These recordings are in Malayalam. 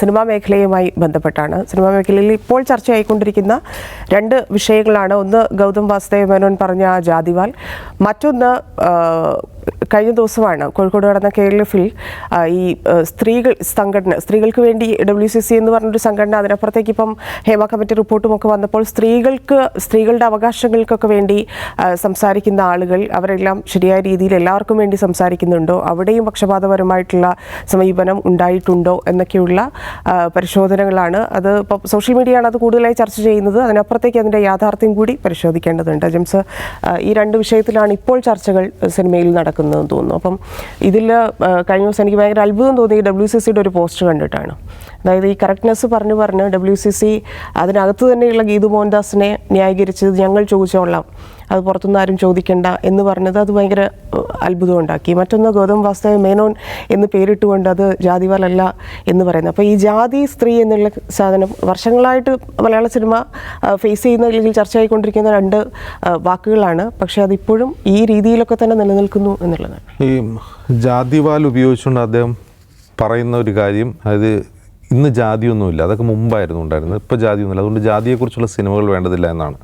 സിനിമാ മേഖലയുമായി ബന്ധപ്പെട്ടാണ്. സിനിമാ മേഖലയിൽ ഇപ്പോൾ ചർച്ചയായിക്കൊണ്ടിരിക്കുന്ന രണ്ട് വിഷയങ്ങളാണ്. ഒന്ന് ഗൗതം വാസുദേവ മേനോൻ പറഞ്ഞ ജാതിവാൽ മറ്റൊന്ന് കഴിഞ്ഞ ദിവസമാണ് കോഴിക്കോട് നടന്ന കെ എൽ എഫിൽ ഈ സ്ത്രീകൾ സംഘടന സ്ത്രീകൾക്ക് വേണ്ടി ഡബ്ല്യു സി സി എന്ന് പറഞ്ഞൊരു സംഘടന അതിനപ്പുറത്തേക്ക് ഇപ്പം ഹേമ കമ്മിറ്റി റിപ്പോർട്ടും ഒക്കെ വന്നപ്പോൾ സ്ത്രീകൾക്ക് സ്ത്രീകളുടെ അവകാശങ്ങൾക്കൊക്കെ വേണ്ടി സംസാരിക്കുന്ന ആളുകൾ അവരെല്ലാം ശരിയായ രീതിയിൽ എല്ലാവർക്കും വേണ്ടി സംസാരിക്കുന്നുണ്ടോ? അവിടെയും പക്ഷപാതപരമായിട്ടുള്ള സമീപനം ഉണ്ടായിട്ടുണ്ടോ? എന്നൊക്കെയുള്ള പരിശോധനകളാണ് അത് ഇപ്പോൾ സോഷ്യൽ മീഡിയയാണ് അത് കൂടുതലായി ചർച്ച ചെയ്യുന്നത്. അതിനപ്പുറത്തേക്ക് അതിന്റെ യാഥാർത്ഥ്യം കൂടി പരിശോധിക്കേണ്ടതുണ്ട്. ജെംസ് ഈ രണ്ട് വിഷയത്തിലാണ് ഇപ്പോൾ ചർച്ചകൾ സിനിമയിൽ നടക്കുന്നതെന്ന് തോന്നുന്നു. അപ്പം ഇതിൽ കഴിഞ്ഞ ദിവസം എനിക്ക് ഭയങ്കര അത്ഭുതം തോന്നി. ഡബ്ല്യു സി സിയുടെ ഒരു പോസ്റ്റ് കണ്ടിട്ടാണ്. അതായത് ഈ കറക്റ്റ്നെസ് പറഞ്ഞു പറഞ്ഞ് ഡബ്ല്യു സി സി അതിനകത്ത് തന്നെയുള്ള ഗീതു മോഹൻദാസിനെ ന്യായീകരിച്ചത് ഞങ്ങൾ ചോദിച്ചോളാം. അത് പുറത്തുനിന്ന് ആരും ചോദിക്കണ്ട എന്ന് പറഞ്ഞത് അത് ഭയങ്കര അത്ഭുതം ഉണ്ടാക്കി മറ്റൊന്ന് ഗൗതം വാസ്തവ മേനോൻ എന്ന് പേരിട്ടുകൊണ്ട് അത് ജാതിവാലല്ല എന്ന് പറയുന്നത്. അപ്പോൾ ഈ ജാതി സ്ത്രീ എന്നുള്ള സാധനം വർഷങ്ങളായിട്ട് മലയാള സിനിമ ഫേസ് ചെയ്യുന്ന അല്ലെങ്കിൽ ചർച്ചയായിക്കൊണ്ടിരിക്കുന്ന രണ്ട് വാക്കുകളാണ്. പക്ഷേ അതിപ്പോഴും ഈ രീതിയിലൊക്കെ തന്നെ നിലനിൽക്കുന്നു എന്നുള്ളതാണ്. ഈ ജാതിവാൽ ഉപയോഗിച്ചുകൊണ്ട് അദ്ദേഹം പറയുന്ന ഒരു കാര്യം അതായത് ഇന്ന് ജാതിയൊന്നുമില്ല. അതൊക്കെ മുമ്പായിരുന്നു ഉണ്ടായിരുന്നത്. ഇപ്പോൾ ജാതിയൊന്നുമില്ല. അതുകൊണ്ട് ജാതിയെക്കുറിച്ചുള്ള സിനിമകൾ വേണ്ടതില്ല എന്നാണ്.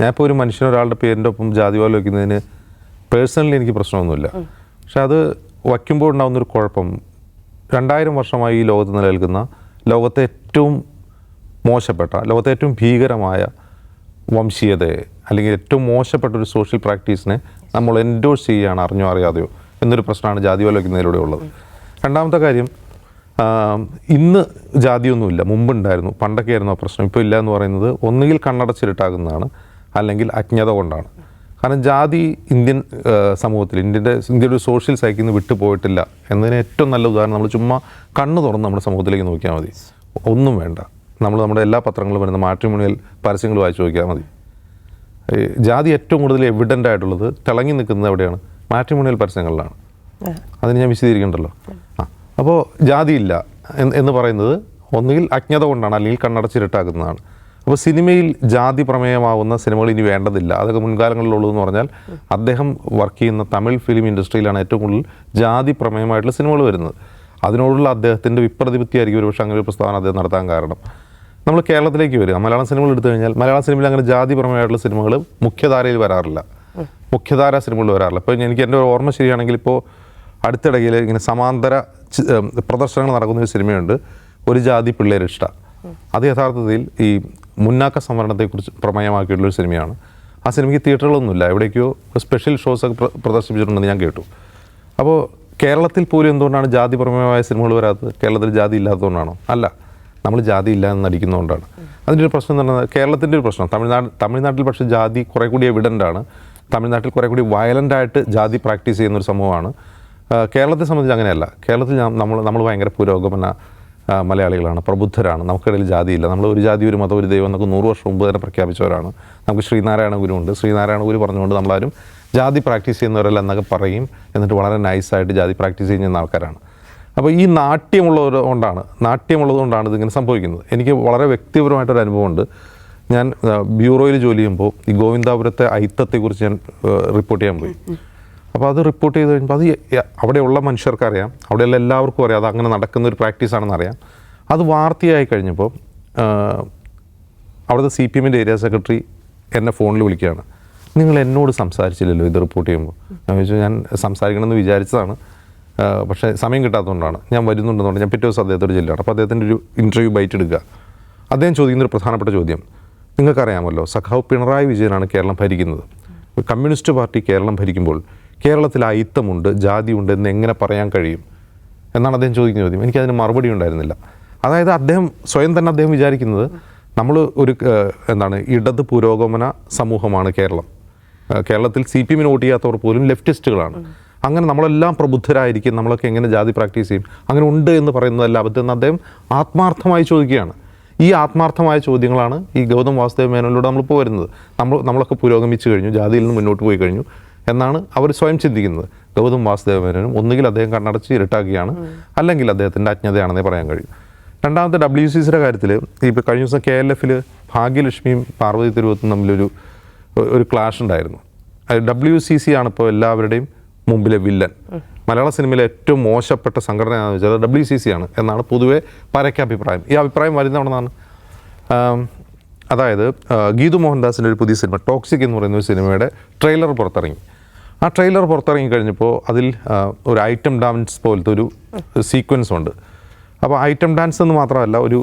ഞാനിപ്പോൾ ഒരു മനുഷ്യൻ ഒരാളുടെ പേരിന്റെ ഒപ്പം ജാതിവാൽ വയ്ക്കുന്നതിന് പേഴ്സണലി എനിക്ക് പ്രശ്നമൊന്നുമില്ല. പക്ഷെ അത് വയ്ക്കുമ്പോൾ ഉണ്ടാകുന്നൊരു കുഴപ്പം. രണ്ടായിരം വർഷമായി ഈ ലോകത്ത് നിലനിൽക്കുന്ന ലോകത്തെ ഏറ്റവും മോശപ്പെട്ട ലോകത്തെ ഏറ്റവും ഭീകരമായ വംശീയതയെ അല്ലെങ്കിൽ ഏറ്റവും മോശപ്പെട്ട ഒരു സോഷ്യൽ പ്രാക്ടീസിനെ നമ്മൾ എൻഡോഴ്സ് ചെയ്യുകയാണ് അറിഞ്ഞോ അറിയാതെയോ എന്നൊരു പ്രശ്നമാണ് ജാതി വലയ്ക്കുന്നതിലൂടെ ഉള്ളത്. രണ്ടാമത്തെ കാര്യം ഇന്ന് ജാതിയൊന്നുമില്ല. മുമ്പുണ്ടായിരുന്നു പണ്ടൊക്കെ ആയിരുന്നു ആ പ്രശ്നം. ഇപ്പോൾ ഇല്ല എന്ന് പറയുന്നത് ഒന്നുകിൽ കണ്ണടച്ചിരുട്ടാകുന്നതാണ് അല്ലെങ്കിൽ അജ്ഞത കൊണ്ടാണ്. കാരണം ജാതി ഇന്ത്യൻ സമൂഹത്തിൽ ഇന്ത്യന്റെ ഇന്ത്യയുടെ ഒരു സോഷ്യൽ സൈക്കിൽ നിന്ന് വിട്ടുപോയിട്ടില്ല എന്നതിന് ഏറ്റവും നല്ല ഉദാഹരണം നമ്മൾ ചുമ്മാ കണ്ണു തുറന്ന് നമ്മുടെ സമൂഹത്തിലേക്ക് നോക്കിയാൽ മതി. ഒന്നും വേണ്ട. നമ്മൾ നമ്മുടെ എല്ലാ പത്രങ്ങളും വരുന്ന മാട്രിമോണിയൽ പരസ്യങ്ങൾ വായിച്ചു നോക്കിയാൽ മതി. ജാതി ഏറ്റവും കൂടുതൽ എവിഡന്റ് ആയിട്ടുള്ളത് തിളങ്ങി നിൽക്കുന്നത് എവിടെയാണ്? മാട്രിമോണിയൽ പരസ്യങ്ങളിലാണ്. അതിന് ഞാൻ വിശദീകരിക്കണ്ടല്ലോ? ആ. അപ്പോൾ ജാതിയില്ല എന്ന് എന്ന് പറയുന്നത് ഒന്നുകിൽ അജ്ഞത കൊണ്ടാണ് അല്ലെങ്കിൽ കണ്ണടച്ചിരട്ടാക്കുന്നതാണ് അപ്പോൾ സിനിമയിൽ ജാതി പ്രമേയമാവുന്ന സിനിമകൾ ഇനി വേണ്ടതില്ല. അതൊക്കെ മുൻകാലങ്ങളിലുള്ളൂ എന്ന് പറഞ്ഞാൽ അദ്ദേഹം വർക്ക് ചെയ്യുന്ന തമിഴ് ഫിലിം ഇൻഡസ്ട്രിയിലാണ് ഏറ്റവും കൂടുതൽ ജാതി പ്രമേയമായിട്ടുള്ള സിനിമകൾ വരുന്നത്. അതിനോടുള്ള അദ്ദേഹത്തിന്റെ വിപ്രതിപത്തിയായിരിക്കും ഒരുപക്ഷെ അങ്ങനെ ഒരു പ്രസ്താവന അദ്ദേഹം നടത്താൻ കാരണം. നമ്മൾ കേരളത്തിലേക്ക് വരിക. മലയാളം സിനിമകൾ എടുത്തു കഴിഞ്ഞാൽ മലയാള സിനിമയിൽ അങ്ങനെ ജാതി പ്രമേയമായിട്ടുള്ള സിനിമകൾ മുഖ്യധാരയിൽ വരാറില്ല. മുഖ്യധാര സിനിമകൾ വരാറില്ല. ഇപ്പോൾ എനിക്ക് എന്റെ ഓർമ്മ ശരിയാണെങ്കിൽ ഇപ്പോൾ അടുത്തിടയിൽ ഇങ്ങനെ സമാന്തര പ്രദർശനങ്ങൾ നടക്കുന്ന ഒരു സിനിമയുണ്ട്. ഒരു ജാതി പിള്ളേരിഷ്ട. അത് യഥാർത്ഥത്തിൽ ഈ മുന്നാക്ക സംവരണത്തെക്കുറിച്ച് പ്രമേയമാക്കിയിട്ടുള്ളൊരു സിനിമയാണ്. ആ സിനിമയ്ക്ക് തിയേറ്ററുകളൊന്നുമില്ല. എവിടേക്കോ സ്പെഷ്യൽ ഷോസ് ഒക്കെ പ്രദർശിപ്പിച്ചിട്ടുണ്ടെന്ന് ഞാൻ കേട്ടു. അപ്പോൾ കേരളത്തിൽ പോലും എന്തുകൊണ്ടാണ് ജാതി പ്രമേയമായ സിനിമകൾ വരാത്തത്? കേരളത്തിൽ ജാതി ഇല്ലാത്തതുകൊണ്ടാണോ? അല്ല. നമ്മൾ ജാതി ഇല്ല എന്ന് നടിക്കുന്നതുകൊണ്ടാണ്. അതിന്റെ ഒരു പ്രശ്നം എന്ന് പറഞ്ഞാൽ കേരളത്തിന്റെ ഒരു പ്രശ്നം. തമിഴ്നാട് തമിഴ്നാട്ടിൽ പക്ഷേ ജാതി കുറേ കൂടി എവിഡന്റ് ആണ്. തമിഴ്നാട്ടിൽ കുറേ കൂടി വയലന്റ് ആയിട്ട് ജാതി പ്രാക്ടീസ് ചെയ്യുന്ന ഒരു സമൂഹമാണ്. കേരളത്തെ സംബന്ധിച്ച് അങ്ങനെയല്ല. കേരളത്തിൽ നമ്മൾ നമ്മൾ ഭയങ്കര പുരോഗമന മലയാളികളാണ് പ്രബുദ്ധരാണ്. നമുക്കിടയിൽ ജാതിയില്ല. നമ്മൾ ഒരു ജാതി ഒരു മതം ഒരു ദൈവം എന്നൊക്കെ നൂറ് വർഷം മുമ്പ് തന്നെ പ്രഖ്യാപിച്ചവരാണ്. നമുക്ക് ശ്രീനാരായണ ഗുരു ഉണ്ട്. ശ്രീനാരായണ ഗുരു പറഞ്ഞുകൊണ്ട് നമ്മളാരും ജാതി പ്രാക്ടീസ് ചെയ്യുന്നവരല്ല എന്നൊക്കെ പറയും. എന്നിട്ട് വളരെ നൈസായിട്ട് ജാതി പ്രാക്ടീസ് ചെയ്യുന്ന ആൾക്കാരാണ്. അപ്പോൾ ഈ നാട്യമുള്ളവർ കൊണ്ടാണ് നാട്യമുള്ളത് കൊണ്ടാണ് ഇതിങ്ങനെ സംഭവിക്കുന്നത്. എനിക്ക് വളരെ വ്യക്തിപരമായിട്ടൊരു അനുഭവമുണ്ട്. ഞാൻ ബ്യൂറോയിൽ ജോലി ചെയ്യുമ്പോൾ ഈ ഗോവിന്ദാപുരത്തെ ഐത്തത്തെക്കുറിച്ച് ഞാൻ റിപ്പോർട്ട് ചെയ്യാൻ പോയി. അപ്പോൾ അത് റിപ്പോർട്ട് ചെയ്ത് കഴിയുമ്പോൾ അത് അവിടെയുള്ള മനുഷ്യർക്കറിയാം. അവിടെയുള്ള എല്ലാവർക്കും അറിയാം. അത് അങ്ങനെ നടക്കുന്ന ഒരു പ്രാക്ടീസ് ആണെന്ന് അറിയാം. അത് വാർത്തയായി കഴിഞ്ഞപ്പോൾ അവിടുത്തെ സി പി എമ്മിന്റെ ഏരിയ സെക്രട്ടറി എന്നെ ഫോണിൽ വിളിക്കുകയാണ്. നിങ്ങൾ എന്നോട് സംസാരിച്ചില്ലല്ലോ ഇത് റിപ്പോർട്ട് ചെയ്യുമ്പോൾ? ഞാൻ ചോദിച്ചു ഞാൻ സംസാരിക്കണമെന്ന് വിചാരിച്ചതാണ്. പക്ഷേ സമയം കിട്ടാത്തതുകൊണ്ടാണ്. ഞാൻ വരുന്നുണ്ടെന്നുണ്ട്. ഞാൻ പിറ്റേ ദിവസം അദ്ദേഹത്തോട് ചെല്ലുകയാണ്. അപ്പോൾ അദ്ദേഹത്തിന്റെ ഒരു ഇന്റർവ്യൂ ബൈറ്റ് എടുക്കുക. അദ്ദേഹം ചോദിക്കുന്ന ഒരു പ്രധാനപ്പെട്ട ചോദ്യം. നിങ്ങൾക്കറിയാമല്ലോ സഖാവ് പിണറായി വിജയനാണ് കേരളം ഭരിക്കുന്നത്. കമ്മ്യൂണിസ്റ്റ് പാർട്ടി കേരളം ഭരിക്കുമ്പോൾ കേരളത്തിൽ അയിത്തമുണ്ട് ജാതിയുണ്ട് എന്ന് എങ്ങനെ പറയാൻ കഴിയും? എന്നാണ് അദ്ദേഹം ചോദിക്കുന്ന ചോദ്യം. എനിക്കതിന് മറുപടി ഉണ്ടായിരുന്നില്ല. അതായത് അദ്ദേഹം സ്വയം തന്നെ അദ്ദേഹം വിചാരിക്കുന്നത് നമ്മൾ ഒരു എന്താണ് ഇടത് പുരോഗമന സമൂഹമാണ് കേരളം. കേരളത്തിൽ സി പി എമ്മിന് വോട്ട് ചെയ്യാത്തവർ പോലും ലെഫ്റ്റിസ്റ്റുകളാണ്. അങ്ങനെ നമ്മളെല്ലാം പ്രബുദ്ധരായിരിക്കും നമ്മളൊക്കെ എങ്ങനെ ജാതി പ്രാക്ടീസ് ചെയ്യും അങ്ങനെ ഉണ്ട് എന്ന് പറയുന്നതല്ല അബദ്ധം എന്ന് അദ്ദേഹം ആത്മാർത്ഥമായി ചോദിക്കുകയാണ്. ഈ ആത്മാർത്ഥമായ ചോദ്യങ്ങളാണ് ഈ ഗൗതം വാസുദേവ മേനോനിലൂടെ നമ്മളിപ്പോൾ വരുന്നത് നമ്മൾ നമ്മളൊക്കെ പുരോഗമിച്ചു കഴിഞ്ഞു ജാതിയിൽ നിന്ന് മുന്നോട്ട് പോയി കഴിഞ്ഞു. എന്നാണ് അവർ സ്വയം ചിന്തിക്കുന്നത്. ഗൗതം വാസുദേവ മേനോനും ഒന്നുകിൽ അദ്ദേഹം കണ്ണടച്ച് ഇരട്ടാക്കുകയാണ് അല്ലെങ്കിൽ അദ്ദേഹത്തിന്റെ അജ്ഞതയാണെന്നേ പറയാൻ കഴിയും. രണ്ടാമത്തെ ഡബ്ല്യു സി സിയുടെ കാര്യത്തിൽ ഇപ്പോൾ കഴിഞ്ഞ ദിവസം കെ എൽ എഫിൽ ഭാഗ്യലക്ഷ്മിയും പാർവതി തിരുവത്തും തമ്മിലൊരു ഒരു ക്ലാഷ് ഉണ്ടായിരുന്നു. ഡബ്ല്യു സി സി ആണ് ഇപ്പോൾ എല്ലാവരുടെയും മുമ്പിലെ വില്ലൻ. മലയാള സിനിമയിലെ ഏറ്റവും മോശപ്പെട്ട സംഘടന എന്ന് വെച്ചാൽ ഡബ്ല്യു സി സി ആണ് എന്നാണ് പൊതുവെ പരക്കെ അഭിപ്രായം. ഈ അഭിപ്രായം വരുന്നതാണെന്നാണ് ആം, അതായത് ഗീതു മോഹൻദാസിന്റെ ഒരു പുതിയ സിനിമ ടോക്സിക് എന്ന് പറയുന്ന ഒരു സിനിമയുടെ ട്രെയിലർ പുറത്തിറങ്ങി. ആ ട്രെയിലർ പുറത്തിറങ്ങി കഴിഞ്ഞപ്പോൾ അതിൽ ഒരു ഐറ്റം ഡാൻസ് പോലത്തെ ഒരു സീക്വൻസ് ഉണ്ട്. അപ്പോൾ ഐറ്റം ഡാൻസ് എന്ന് മാത്രമല്ല ഒരു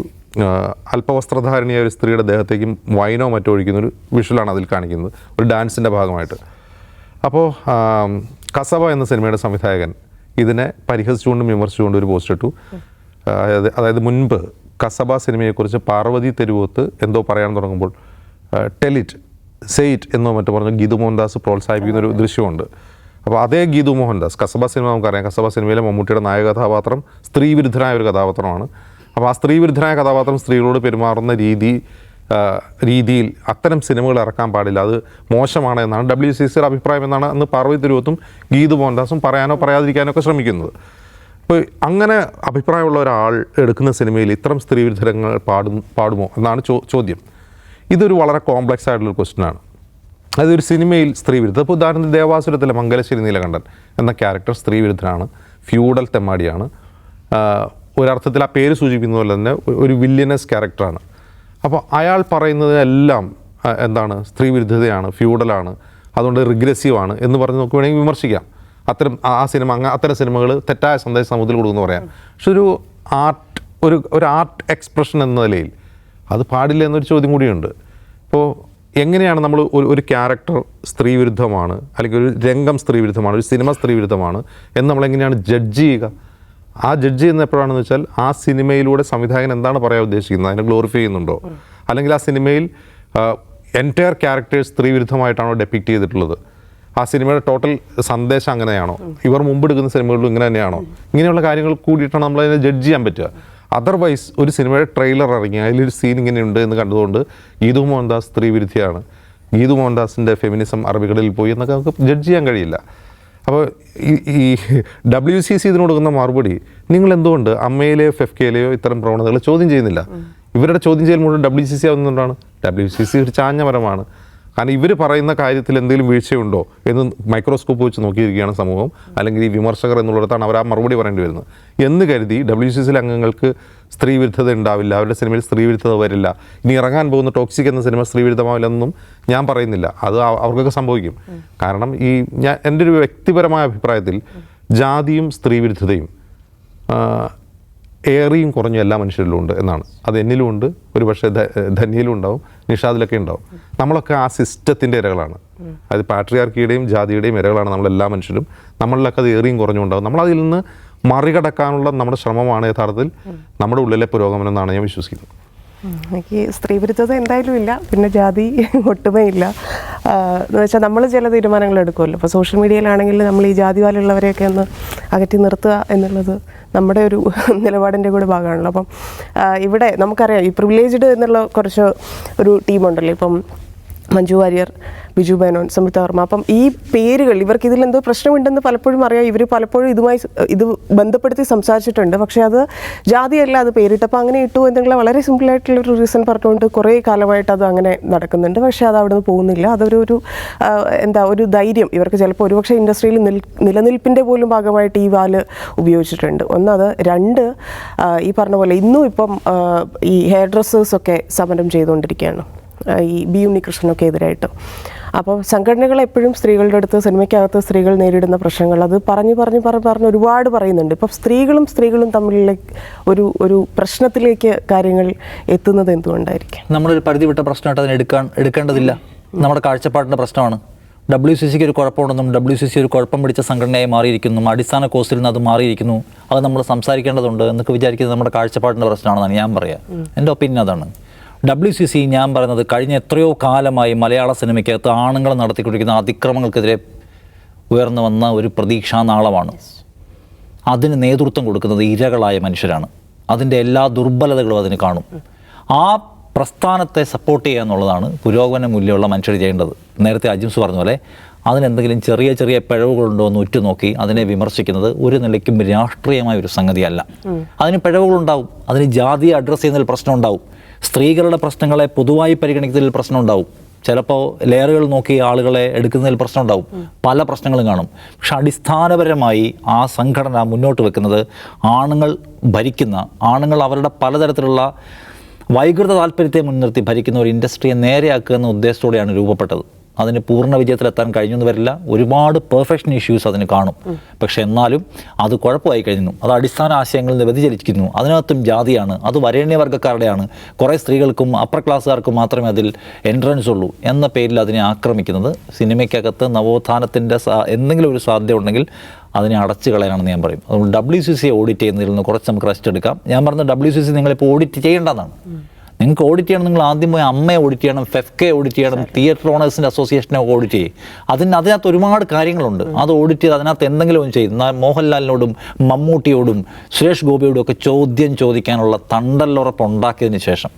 അല്പവസ്ത്രധാരണിയായ ഒരു സ്ത്രീയുടെ ദേഹത്തേക്കും വൈനോ മറ്റോ ഒഴിക്കുന്ന ഒരു വിഷ്വലാണ് അതിൽ കാണിക്കുന്നത് ഒരു ഡാൻസിന്റെ ഭാഗമായിട്ട്. അപ്പോൾ കസബ എന്ന സിനിമയുടെ സംവിധായകൻ ഇതിനെ പരിഹസിച്ചുകൊണ്ടും വിമർശിച്ചുകൊണ്ടും ഒരു പോസ്റ്റ് ഇട്ടു. അതായത് അതായത് മുൻപ് കസബ സിനിമയെക്കുറിച്ച് പാർവതി തെരുവോത്ത് എന്തോ പറയാൻ തുടങ്ങുമ്പോൾ ടെലിറ്റ് സെയ്റ്റ് എന്നോ മറ്റോ പറഞ്ഞു ഗീതു മോഹൻദാസ് പ്രോത്സാഹിപ്പിക്കുന്ന ഒരു ദൃശ്യമുണ്ട്. അപ്പോൾ അതേ ഗീതു മോഹൻദാസ് കസബ സിനിമ നമുക്കറിയാം. കസബ സിനിമയിലെ മമ്മൂട്ടിയുടെ നായക കഥാപാത്രം സ്ത്രീ വിരുദ്ധനായ ഒരു കഥാപാത്രമാണ്. അപ്പോൾ ആ സ്ത്രീ വിരുദ്ധനായ കഥാപാത്രം സ്ത്രീകളോട് പെരുമാറുന്ന രീതി രീതിയിൽ അത്തരം സിനിമകൾ ഇറക്കാൻ പാടില്ല. അത് മോശമാണ് എന്നാണ് ഡബ്ല്യു സി സിയുടെ അഭിപ്രായം എന്നാണ് അന്ന് പാർവതി തിരുവത്തും ഗീതു മോഹൻദാസും പറയാനോ പറയാതിരിക്കാനോ ഒക്കെ ശ്രമിക്കുന്നത്. അപ്പോൾ അങ്ങനെ അഭിപ്രായമുള്ള ഒരാൾ എടുക്കുന്ന സിനിമയിൽ ഇത്തരം സ്ത്രീ വിരുദ്ധരങ്ങൾ പാടും പാടുമോ എന്നാണ് ചോദ്യം. ഇതൊരു വളരെ കോംപ്ലക്സ് ആയിട്ടുള്ള ക്വസ്റ്റ്യൻ ആണ്. അതൊരു സിനിമയിൽ സ്ത്രീ വിരുദ്ധം ഇപ്പോൾ ഉദാഹരണത്തിന് ദേവാസുരത്തിലെ മംഗലശ്ശേരി നീലകണ്ഠൻ എന്ന ക്യാരക്ടർ സ്ത്രീ വിരുദ്ധനാണ്. ഫ്യൂഡൽ തെമ്മാടിയാണ്. ഒരർത്ഥത്തിൽ ആ പേര് സൂചിപ്പിക്കുന്ന പോലെ തന്നെ ഒരു വില്യനസ് ക്യാരക്ടറാണ് അപ്പോൾ അയാൾ പറയുന്നതെല്ലാം എന്താണ് സ്ത്രീ വിരുദ്ധതയാണ് ഫ്യൂഡലാണ് അതുകൊണ്ട് റിഗ്രസീവാണ് എന്ന് പറഞ്ഞ് നമുക്ക് വേണമെങ്കിൽ വിമർശിക്കാം. അത്തരം ആ സിനിമ അങ്ങ അത്തരം സിനിമകൾ തെറ്റായ സന്ദേശം സമൂഹത്തിൽ കൊടുക്കുന്നു പറയാം. പക്ഷെ ഒരു ആർട്ട് ഒരു ഒരു ആർട്ട് എക്സ്പ്രഷൻ എന്ന നിലയിൽ അത് പാടില്ല എന്നൊരു ചോദ്യം കൂടിയുണ്ട്. ഇപ്പോൾ എങ്ങനെയാണ് നമ്മൾ ഒരു ഒരു ക്യാരക്ടർ സ്ത്രീ വിരുദ്ധമാണ് അല്ലെങ്കിൽ ഒരു രംഗം സ്ത്രീ വിരുദ്ധമാണ് ഒരു സിനിമ സ്ത്രീ വിരുദ്ധമാണ് എന്ന് നമ്മളെങ്ങനെയാണ് ജഡ്ജ് ചെയ്യുക? ആ ജഡ്ജ് ചെയ്യുന്ന എപ്പോഴാണെന്ന് വെച്ചാൽ ആ സിനിമയിലൂടെ സംവിധായകൻ എന്താണ് പറയാൻ ഉദ്ദേശിക്കുന്നത്? അതിനെ ഗ്ലോറിഫൈ ചെയ്യുന്നുണ്ടോ? അല്ലെങ്കിൽ ആ സിനിമയിൽ എന്റയർ ക്യാരക്ടേഴ്സ് സ്ത്രീ വിരുദ്ധമായിട്ടാണോ ഡെപ്പിക്റ്റ് ചെയ്തിട്ടുള്ളത്? ആ സിനിമയുടെ ടോട്ടൽ സന്ദേശം അങ്ങനെയാണോ? ഇവർ മുമ്പ് എടുക്കുന്ന സിനിമകളിലും ഇങ്ങനെ തന്നെയാണോ? ഇങ്ങനെയുള്ള കാര്യങ്ങൾ കൂടിയിട്ടാണ് നമ്മളതിനെ ജഡ്ജ് ചെയ്യാൻ പറ്റുക. അതർവൈസ് ഒരു സിനിമയുടെ ട്രെയിലർ ഇറങ്ങി അതിലൊരു സീൻ ഇങ്ങനെയുണ്ട് എന്ന് കണ്ടതുകൊണ്ട് ഗീതു മോഹൻദാസ് സ്ത്രീ വിരുദ്ധിയാണ്. ഗീതു മോഹൻദാസിന്റെ ഫെമിനിസം അറബികളിൽ പോയി എന്നൊക്കെ നമുക്ക് ജഡ്ജ് ചെയ്യാൻ കഴിയില്ല. അപ്പോൾ ഈ ഡബ്ല്യു സി സി ഇതിന് കൊടുക്കുന്ന മറുപടി നിങ്ങൾ എന്തുകൊണ്ട് അമ്മയിലെയോ ഫെഫ്കയിലെയോ ഇത്തരം പ്രവണതകൾ ചോദ്യം ചെയ്യുന്നില്ല? ഇവരുടെ ചോദ്യം ചെയ്യൽ മുഴുവൻ ഡബ്ല്യു സി സി ആവുന്നതുകൊണ്ടാണ്. ഡബ്ല്യു സി സി ഒരു ചാഞ്ഞ മരമാണ്. കാരണം ഇവർ പറയുന്ന കാര്യത്തിൽ എന്തെങ്കിലും വീഴ്ചയുണ്ടോ എന്ന് മൈക്രോസ്കോപ്പ് വെച്ച് നോക്കിയിരിക്കുകയാണ് സമൂഹം. അല്ലെങ്കിൽ ഈ വിമർശകർ എന്നുള്ളിടത്താണ് അവർ ആ മറുപടി പറയേണ്ടി വരുന്നത്. എന്ന് കരുതി ഡബ്ല്യു സി സിയിലെ അംഗങ്ങൾക്ക് സ്ത്രീ വിരുദ്ധത ഉണ്ടാവില്ല. അവരുടെ സിനിമയിൽ സ്ത്രീ വിരുദ്ധത വരില്ല. ഇനി ഇറങ്ങാൻ പോകുന്ന ടോക്സിക് എന്ന സിനിമ സ്ത്രീ വിരുദ്ധമാവില്ലെന്നും ഞാൻ പറയുന്നില്ല. അത് അവർക്കൊക്കെ സംഭവിക്കും. കാരണം ഈ ഞാൻ എന്റെ ഒരു വ്യക്തിപരമായ അഭിപ്രായത്തിൽ ജാതിയും സ്ത്രീ വിരുദ്ധതയും ആ, ഏറിയും കുറഞ്ഞും എല്ലാ മനുഷ്യരിലും ഉണ്ട് എന്നാണ്. അത് എന്നിലും ഉണ്ട് ഒരു പക്ഷേ ധന്യയിലും ഉണ്ടാവും നിഷാദിലൊക്കെ ഉണ്ടാവും. നമ്മളൊക്കെ ആ സിസ്റ്റത്തിന്റെ ഇരകളാണ്. അത് പാട്രിയാർക്കിയുടെയും ജാതിയുടെയും ഇരകളാണ് നമ്മളെല്ലാ മനുഷ്യരും. നമ്മളിലൊക്കെ അത് ഏറിയും കുറഞ്ഞും ഉണ്ടാവും. നമ്മളതിൽ നിന്ന് മറികടക്കാനുള്ള നമ്മുടെ ശ്രമമാണ് യഥാർത്ഥത്തിൽ നമ്മുടെ ഉള്ളിലെ പുരോഗമനം എന്നാണ് ഞാൻ വിശ്വസിക്കുന്നത്. എനിക്ക് സ്ത്രീ വിരുദ്ധത എന്തായാലും ഇല്ല പിന്നെ ജാതി ഒട്ടുമേ ഇല്ല. എന്ന് വെച്ചാൽ നമ്മൾ ചില തീരുമാനങ്ങൾ എടുക്കുമല്ലോ. ഇപ്പോൾ സോഷ്യൽ മീഡിയയിലാണെങ്കിൽ നമ്മൾ ഈ ജാതി വാലുള്ളവരെയൊക്കെ ഒന്ന് അകറ്റി നിർത്തുക എന്നുള്ളത് നമ്മുടെ ഒരു നിലപാടിന്റെ കൂടെ ഭാഗമാണല്ലോ. അപ്പം ഇവിടെ നമുക്കറിയാം ഈ പ്രിവിലേജ്ഡ് എന്നുള്ള കുറച്ച് ഒരു ടീമുണ്ടല്ലോ ഇപ്പം മഞ്ജു വാര്യർ ബിജു മേനോൻ സമൃദ്ധ വർമ്മ. അപ്പം ഈ പേരുകൾ ഇവർക്ക് ഇതിൽ എന്തോ പ്രശ്നമുണ്ടെന്ന് പലപ്പോഴും അറിയാം. ഇവർ പലപ്പോഴും ഇതുമായി ഇത് ബന്ധപ്പെടുത്തി സംസാരിച്ചിട്ടുണ്ട്. പക്ഷേ അത് ജാതിയല്ല അത് പേരിട്ട്. അപ്പോൾ അങ്ങനെ ഇട്ടു എന്നുള്ള വളരെ സിമ്പിളായിട്ടുള്ളൊരു റീസൺ പറഞ്ഞുകൊണ്ട് കുറേ കാലമായിട്ട് അത് അങ്ങനെ നടക്കുന്നുണ്ട്. പക്ഷേ അത് അവിടെ നിന്ന് പോകുന്നില്ല. അതൊരു ഒരു എന്താ ഒരു ധൈര്യം ഇവർക്ക് ചിലപ്പോൾ ഒരുപക്ഷെ ഇൻഡസ്ട്രിയിൽ നിൽ നിലനിൽപ്പിന്റെ പോലും ഭാഗമായിട്ട് ഈ വാൽ ഉപയോഗിച്ചിട്ടുണ്ട്. ഒന്നത് രണ്ട് ഈ പറഞ്ഞ പോലെ ഇന്നും ഇപ്പം ഈ ഹെയർ ഡ്രസ്സേഴ്സൊക്കെ സമരം ചെയ്തുകൊണ്ടിരിക്കുകയാണ്. ഈ ബി ഉണ്ണികൃഷ്ണനൊക്കെ എതിരായിട്ട്. അപ്പോൾ സംഘടനകൾ എപ്പോഴും സ്ത്രീകളുടെ അടുത്ത് സിനിമയ്ക്കകത്ത് സ്ത്രീകൾ നേരിടുന്ന പ്രശ്നങ്ങൾ അത് പറഞ്ഞു പറഞ്ഞു പറഞ്ഞ് പറഞ്ഞ് ഒരുപാട് പറയുന്നുണ്ട്. ഇപ്പം സ്ത്രീകളും സ്ത്രീകളും തമ്മിലുള്ള ഒരു ഒരു പ്രശ്നത്തിലേക്ക് കാര്യങ്ങൾ എത്തുന്നത് എന്തുകൊണ്ടായിരിക്കും? നമ്മളൊരു പരിധി വിട്ട പ്രശ്നമായിട്ട് അതിനെ എടുക്കാൻ എടുക്കേണ്ടതില്ല. നമ്മുടെ കാഴ്ചപ്പാടിന്റെ പ്രശ്നമാണ്. ഡബ്ല്യു സി സിക്ക് ഒരു കുഴപ്പമുണ്ടെന്നും ഡബ്ല്യു സി സി ഒരു കുഴപ്പം പിടിച്ച സംഘടനയായി മാറിയിരിക്കുന്നു. അടിസ്ഥാന കോഴ്സിൽ നിന്ന് അത് മാറിയിരിക്കുന്നു. അത് നമ്മൾ സംസാരിക്കേണ്ടതുണ്ട് എന്നൊക്കെ വിചാരിക്കുന്നത് നമ്മുടെ കാഴ്ചപ്പാടിന്റെ പ്രശ്നമാണെന്നാണ് ഞാൻ പറയുക എന്റെ ഒപ്പീനിയൻ അതാണ്. ഡബ്ല്യു സി സി ഞാൻ പറയുന്നത് കഴിഞ്ഞ എത്രയോ കാലമായി മലയാള സിനിമയ്ക്കകത്ത് ആണുങ്ങൾ നടത്തിക്കൊണ്ടിരിക്കുന്ന അതിക്രമങ്ങൾക്കെതിരെ ഉയർന്നു വന്ന ഒരു പ്രതീക്ഷാ നാളമാണ്. അതിന് നേതൃത്വം കൊടുക്കുന്നത് ഇരകളായ മനുഷ്യരാണ്. അതിന്റെ എല്ലാ ദുർബലതകളും അതിന് കാണും. ആ പ്രസ്ഥാനത്തെ സപ്പോർട്ട് ചെയ്യുക എന്നുള്ളതാണ് പുരോഗമന മൂല്യമുള്ള മനുഷ്യർ ചെയ്യേണ്ടത്. നേരത്തെ അജിംസ് പറഞ്ഞ പോലെ അതിനെന്തെങ്കിലും ചെറിയ ചെറിയ പിഴവുകളുണ്ടോ എന്ന് ഉറ്റുനോക്കി അതിനെ വിമർശിക്കുന്നത് ഒരു നിലയ്ക്കും രാഷ്ട്രീയമായ ഒരു സംഗതിയല്ല. അതിന് പിഴവുകളുണ്ടാവും. അതിന് ജാതി അഡ്രസ്സ് ചെയ്യുന്നതിൽ പ്രശ്നം ഉണ്ടാവും സ്ത്രീകളുടെ പ്രശ്നങ്ങളെ പൊതുവായി പരിഗണിക്കുന്നതിൽ പ്രശ്നം ഉണ്ടാവും ചിലപ്പോൾ ലെയറുകൾ നോക്കി ആളുകളെ എടുക്കുന്നതിൽ പ്രശ്നം ഉണ്ടാവും പല പ്രശ്നങ്ങളും കാണും. പക്ഷെ അടിസ്ഥാനപരമായി ആ സംഘടന മുന്നോട്ട് വെക്കുന്നത് ആണുങ്ങൾ ഭരിക്കുന്ന ആണുങ്ങൾ അവരുടെ പലതരത്തിലുള്ള വൈകൃത താല്പര്യത്തെ മുൻനിർത്തി ഭരിക്കുന്ന ഒരു ഇൻഡസ്ട്രിയെ നേരെയാക്കുക എന്ന ഉദ്ദേശത്തോടെയാണ് രൂപപ്പെട്ടത്. അതിന് പൂർണ വിജയത്തിലെത്താൻ കഴിഞ്ഞെന്ന് വരില്ല. ഒരുപാട് പെർഫെക്ഷൻ ഇഷ്യൂസ് അതിന് കാണും. പക്ഷെ എന്നാലും അത് കുഴപ്പമായി കഴിഞ്ഞു. അത് അടിസ്ഥാന ആശയങ്ങളിൽ നിന്ന് വ്യതിചലിക്കുന്നു. അതിനകത്തും ജാതിയാണ്. അത് വരേണ്യ വർഗക്കാരുടെയാണ് കുറേ സ്ത്രീകൾക്കും അപ്പർ ക്ലാസ്സുകാർക്കും മാത്രമേ അതിൽ എൻട്രൻസ് ഉള്ളൂ എന്ന പേരിൽ അതിനെ ആക്രമിക്കുന്നത് സിനിമയ്ക്കകത്ത് നവോത്ഥാനത്തിന്റെ എന്തെങ്കിലും ഒരു സാധ്യത ഉണ്ടെങ്കിൽ അതിനെ അടച്ചു കളയാനാണെന്ന് ഞാൻ പറയും. അതുകൊണ്ട് ഡബ്ല്യു സി സി ഓഡിറ്റ് ചെയ്യുന്നതിൽ നിന്ന് കുറച്ച് നമുക്ക് റെസ്റ്റ് എടുക്കാം. ഞാൻ പറഞ്ഞ ഡബ്ല്യു സി സി നിങ്ങളിപ്പോൾ ഓഡിറ്റ് ചെയ്യേണ്ടതാണ്. നിങ്ങൾക്ക് ഓഡിറ്റ് ചെയ്യണം നിങ്ങൾ ആദ്യം പോയി അമ്മയെ ഓഡിറ്റ് ചെയ്യണം ഫെഫ്കെ ഓഡിറ്റ് ചെയ്യണം തിയേറ്റർ ഓണേഴ്സിന്റെ അസോസിയേഷനെ ഓഡിറ്റ് ചെയ്യും. അതിന് അതിനകത്ത് ഒരുപാട് കാര്യങ്ങളുണ്ട്. അത് ഓഡിറ്റ് ചെയ്ത് അതിനകത്ത് എന്തെങ്കിലും ഒന്ന് ചെയ്യും. മോഹൻലാലിനോടും മമ്മൂട്ടിയോടും സുരേഷ് ഗോപിയോടും ഒക്കെ ചോദ്യം ചോദിക്കാനുള്ള തണ്ടല്ലുറപ്പ് ഉണ്ടാക്കിയതിന് ശേഷം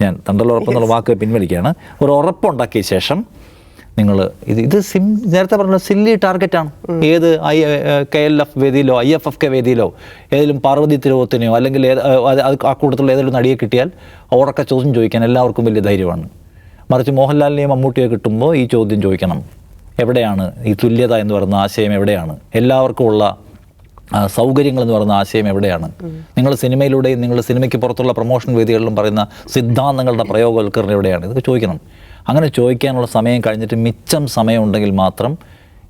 ഞാൻ തണ്ടല്ലുറപ്പ് എന്നുള്ള വാക്ക് പിൻവലിക്കുകയാണ്. ഒരു ഉറപ്പുണ്ടാക്കിയ ശേഷം നിങ്ങൾ ഇത് ഇത് സിം നേരത്തെ പറഞ്ഞ സില്ലി ടാർഗറ്റാണ് ഏത് ഐ കെ എൽ എഫ് വേദിയിലോ ഐ എഫ് എഫ് കെ വേദിയിലോ ഏതെങ്കിലും പാർവതി തിരുവോത്തിനെയോ അല്ലെങ്കിൽ ഏത് അത് ആ കൂട്ടത്തിലുള്ള ഏതെങ്കിലും നടിയെ കിട്ടിയാൽ ഉറക്ക ചോദ്യം ചോദിക്കാൻ എല്ലാവർക്കും വലിയ ധൈര്യമാണ്. മറിച്ച് മോഹൻലാലിനെയും മമ്മൂട്ടിയെ കിട്ടുമ്പോൾ ഈ ചോദ്യം ചോദിക്കണം. എവിടെയാണ് ഈ തുല്യത എന്ന് പറയുന്ന ആശയം എവിടെയാണ്? എല്ലാവർക്കും ഉള്ള സൗകര്യങ്ങൾ എന്ന് പറയുന്ന ആശയം എവിടെയാണ്? നിങ്ങൾ സിനിമയിലൂടെയും നിങ്ങൾ സിനിമയ്ക്ക് പുറത്തുള്ള പ്രൊമോഷൻ വേദികളിലും പറയുന്ന സിദ്ധാന്തങ്ങളുടെ പ്രയോഗവൽക്കരണം എവിടെയാണ്? ഇതൊക്കെ ചോദിക്കണം. അങ്ങനെ ചോദിക്കാനുള്ള സമയം കഴിഞ്ഞിട്ട് മിച്ചം സമയം ഉണ്ടെങ്കിൽ മാത്രം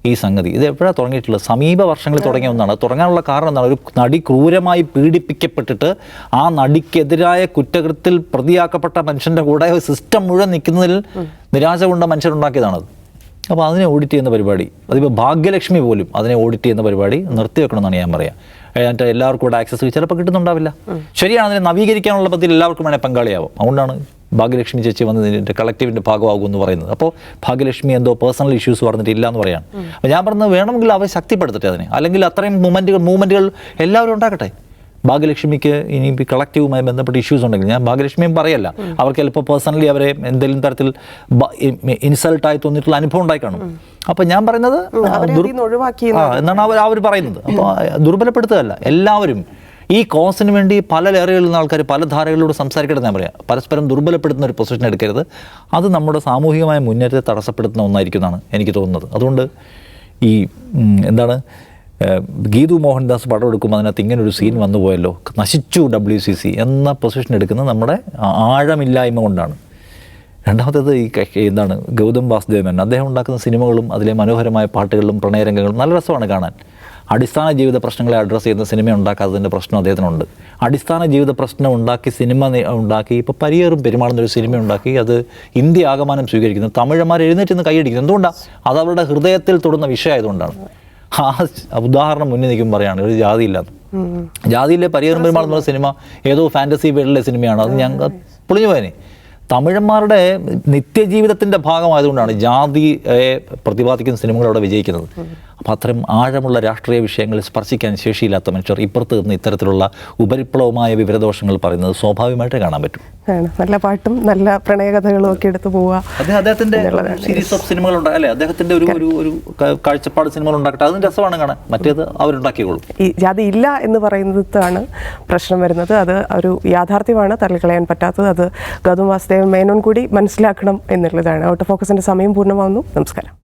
ഈ സംഗതി. ഇത് എപ്പോഴാണ് തുടങ്ങിയിട്ടുള്ളത്? സമീപ വർഷങ്ങളിൽ തുടങ്ങിയ ഒന്നാണ്. തുടങ്ങാനുള്ള കാരണം എന്താണ്? ഒരു നടി ക്രൂരമായി പീഡിപ്പിക്കപ്പെട്ടിട്ട് ആ നടിക്കെതിരായ കുറ്റകൃത്യത്തിൽ പ്രതിയാക്കപ്പെട്ട മനുഷ്യന്റെ കൂടെ സിസ്റ്റം മുഴുവൻ നിൽക്കുന്നതിൽ നിരാശ കൊണ്ട മനുഷ്യരുണ്ടാക്കിയതാണത് അപ്പോൾ അതിനെ ഓഡിറ്റ് ചെയ്യുന്ന പരിപാടി അതിപ്പോൾ ഭാഗ്യലക്ഷ്മി പോലും അതിനെ ഓഡിറ്റ് ചെയ്യുന്ന പരിപാടി നിർത്തിവെക്കണമെന്നാണ് ഞാൻ പറയാം. എന്നിട്ട് എല്ലാവർക്കും കൂടെ ആക്സസ് ചിലപ്പോൾ കിട്ടുന്നുണ്ടാവില്ല. ശരിയാണ് അതിനെ നവീകരിക്കാനുള്ള പദ്ധതിയിൽ എല്ലാവർക്കും വേണേൽ പങ്കാളിയാവും. അതുകൊണ്ടാണ് ഭാഗ്യലക്ഷ്മി ചേച്ചി വന്ന് ഇതിന്റെ കളക്റ്റീവിന്റെ ഭാഗമാകും എന്ന് പറയുന്നത്. അപ്പോൾ ഭാഗ്യലക്ഷ്മി എന്തോ പേഴ്സണൽ ഇഷ്യൂസ് പറഞ്ഞിട്ട് ഇല്ല എന്ന് പറയാം അപ്പോൾ ഞാൻ പറഞ്ഞത് വേണമെങ്കിൽ അവ ശക്തിപ്പെടുത്തട്ടെ അതിനെ. അല്ലെങ്കിൽ അത്രയും മൂവ്മെന്റുകൾ മൂവ്മെന്റുകൾ എല്ലാവരും ഉണ്ടാക്കട്ടെ. ഭാഗ്യലക്ഷ്മിക്ക് ഇനി കളക്റ്റീവുമായി ബന്ധപ്പെട്ട ഇഷ്യൂസ് ഉണ്ടെങ്കിൽ ഞാൻ ഭാഗ്യലക്ഷ്മിയും പറയല്ല. അവർക്ക് ചിലപ്പോൾ പേഴ്സണലി അവരെ എന്തെങ്കിലും തരത്തിൽ ഇൻസൾട്ടായി തോന്നിയിട്ടുള്ള അനുഭവം ഉണ്ടായി കാണും. അപ്പം ഞാൻ പറയുന്നത് എന്നാണ് അവർ അവർ പറയുന്നത്. അപ്പോൾ ദുർബലപ്പെടുത്തുകയല്ല. എല്ലാവരും ഈ കോസിന് വേണ്ടി പല ലെയറുകളിൽ നിന്ന് ആൾക്കാർ പല ധാരകളിലൂടെ സംസാരിക്കട്ടെ ഞാൻ പറയാം. പരസ്പരം ദുർബലപ്പെടുത്തുന്ന ഒരു പൊസിഷൻ എടുക്കരുത്. അത് നമ്മുടെ സാമൂഹികമായ മുന്നേറ്റത്തെ തടസ്സപ്പെടുത്തുന്ന ഒന്നായിരിക്കും എന്നാണ് എനിക്ക് തോന്നുന്നത്. അതുകൊണ്ട് ഈ എന്താണ് ഗീതു മോഹൻദാസ് പടം എടുക്കുമ്പോൾ അതിനകത്ത് ഇങ്ങനെ ഒരു സീൻ വന്നു പോയല്ലോ. നശിച്ചു ഡബ്ല്യു സി സി എന്ന പൊസിഷൻ എടുക്കുന്നത് നമ്മുടെ ആഴമില്ലായ്മ കൊണ്ടാണ്. രണ്ടാമത്തേത് ഈ എന്താണ് ഗൗതം വാസുദേവൻ. അദ്ദേഹം ഉണ്ടാക്കുന്ന സിനിമകളും അതിലെ മനോഹരമായ പാട്ടുകളും പ്രണയരംഗങ്ങളും നല്ല രസമാണ് കാണാൻ. അടിസ്ഥാന ജീവിത പ്രശ്നങ്ങളെ അഡ്രസ്സ് ചെയ്യുന്ന സിനിമ ഉണ്ടാക്കാത്തതിന്റെ പ്രശ്നം അദ്ദേഹത്തിനുണ്ട്. അടിസ്ഥാന ജീവിത പ്രശ്നം ഉണ്ടാക്കി സിനിമ ഉണ്ടാക്കി ഇപ്പോൾ പരിയേറും പെരുമാളുന്ന ഒരു സിനിമ ഉണ്ടാക്കി അത് ഇന്ത്യ ആകമാനം സ്വീകരിക്കുന്നു. തമിഴന്മാർ എഴുന്നേറ്റ് നിന്ന് കൈയടിക്കുന്നു. എന്തുകൊണ്ടാണ് അത് അവരുടെ ഹൃദയത്തിൽ തൊടുന്ന വിഷയമായതുകൊണ്ടാണ്. ആ ഉദാഹരണം മുന്നിൽ നിൽക്കുമ്പോൾ പറയാണ് ഒരു ജാതിയില്ല ജാതിയിലെ പരിയേറും പെരുമാൾ എന്ന സിനിമ ഏതോ ഫാന്റസി വേൾഡിലെ സിനിമയാണ് അത് ഞങ്ങൾ പൊളിഞ്ഞു പോയനെ. തമിഴന്മാരുടെ നിത്യജീവിതത്തിന്റെ ഭാഗമായതുകൊണ്ടാണ് ജാതിയെ പ്രതിപാദിക്കുന്ന സിനിമകൾ അവിടെ വിജയിക്കുന്നത്. അപ്പം അത്തരം ആഴമുള്ള രാഷ്ട്രീയ വിഷയങ്ങളിൽ സ്പർശിക്കാൻ ശേഷിയില്ലാത്ത മനുഷ്യർ ഇപ്പുറത്ത് നിന്ന് ഇത്തരത്തിലുള്ള ഉപരിപ്ലവമായ വിവരദോഷങ്ങൾ പറയുന്നത് സ്വാഭാവികമായിട്ട് കാണാൻ പറ്റും. നല്ല പാട്ടും നല്ല പ്രണയകഥകളും ഒക്കെ എടുത്തു പോവുക അദ്ദേഹം അദ്ദേഹത്തിന്റെ സീരീസ് ഓഫ് അല്ലേ? അദ്ദേഹത്തിന്റെ ഒരു ഒരു ഒരു കാഴ്ചപ്പാട് സിനിമകൾ ഉണ്ടാക്കട്ടെ. അതും രസമാണ് കാണാൻ. മറ്റേത് അവരുണ്ടാക്കിക്കോളും. ജാതി ഇല്ല എന്ന് പറയുന്നതാണ് പ്രശ്നം വരുന്നത്. അത് ഒരു യാഥാർത്ഥ്യമാണ്. തള്ളിക്കളയാൻ പറ്റാത്തത് അത് ഗൗതം വാസുദേവൻ മേനോൻ കൂടി മനസ്സിലാക്കണം എന്നുള്ളതാണ്. ഔട്ട് ഓഫ് ഫോക്കസിന്റെ സമയം പൂർണമാവുന്നു. നമസ്കാരം.